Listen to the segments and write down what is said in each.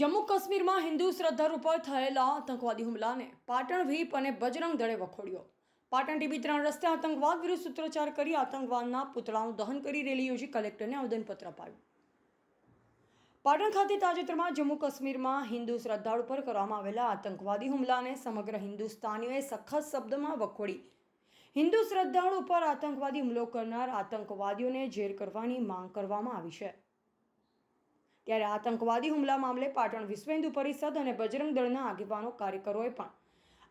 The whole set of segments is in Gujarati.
જમ્મુ કાશ્મીરમાં હિન્દુ શ્રદ્ધાળુ પર થયેલા આતંકવાદી હુમલાને પાટણ વીપ અને બજરંગ દળે વખોડ્યો. પાટણ ટીબી ત્રણ રસ્તે આતંકવાદ વિરુદ્ધ સૂત્રોચ્ચાર કરી આતંકવાદના પુતળાનું દહન કરી રેલી યોજી કલેક્ટરને આવેદનપત્ર અપાયું પાટણ ખાતે તાજેતરમાં જમ્મુ કાશ્મીરમાં હિન્દુ શ્રદ્ધાળુ પર કરવામાં આવેલા આતંકવાદી હુમલાને સમગ્ર હિન્દુસ્તાનીઓએ સખત શબ્દમાં વખોડી. હિન્દુ શ્રદ્ધાળુ પર આતંકવાદી હુમલો કરનાર આતંકવાદીઓને જેર કરવાની માંગ કરવામાં આવી છે. ત્યારે આતંકવાદી હુમલા મામલે પાટણ વિશ્વ હિન્દુ પરિષદ અને બજરંગ દળના આગેવાનો કાર્યકરોએ પણ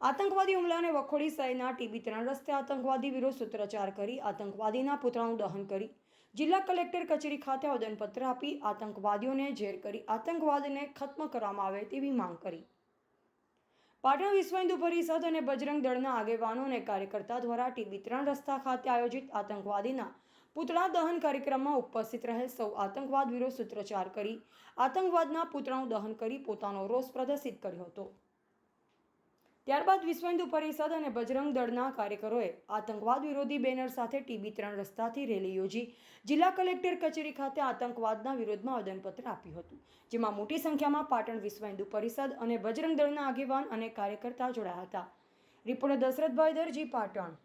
આતંકવાદી હુમલાને વખોડી શહેરના ટીબી ત્રણ રસ્તે આતંકવાદી વિરોધ સૂત્રોચ્ચાર કરી આતંકવાદીના પુતળાનું દહન કરી જિલ્લા કલેક્ટર કચેરી ખાતે આવેદનપત્ર આપી આતંકવાદીઓને ઝેર કરી આતંકવાદને ખત્મ કરવામાં આવે તેવી માંગ કરી. પાટણ વિશ્વ હિન્દુ પરિષદ અને બજરંગ દળના આગેવાનો અને કાર્યકર્તા દ્વારા ટીબી ત્રણ રસ્તા ખાતે આયોજિત આતંકવાદીના પૂતળા દહન કાર્યક્રમમાં ઉપસ્થિત રહેલ સૌ આતંકવાદ વિરોધ સૂત્રોચ્ચાર કરી, આતંકવાદના પૂતળાનું દહન કરી પોતાનો રોષ પ્રદર્શિત કર્યો હતો. ત્યારબાદ વિશ્વ હિન્દુ પરિષદ અને બજરંગ દળના કાર્યકરોએ આતંકવાદ વિરોધી બેનર સાથે ટીબી ત્રણ રસ્તાથી રેલી યોજી, જિલ્લા કલેક્ટર કચેરી ખાતે આતંકવાદના વિરોધમાં આવેદનપત્ર આપ્યું હતું, જેમાં મોટી સંખ્યામાં પાટણ વિશ્વ હિન્દુ પરિષદ અને બજરંગ દળના આગેવાન અને કાર્યકર્તા જોડાયા હતા. રિપોર્ટર દશરથભાઈ દરજી, પાટણ.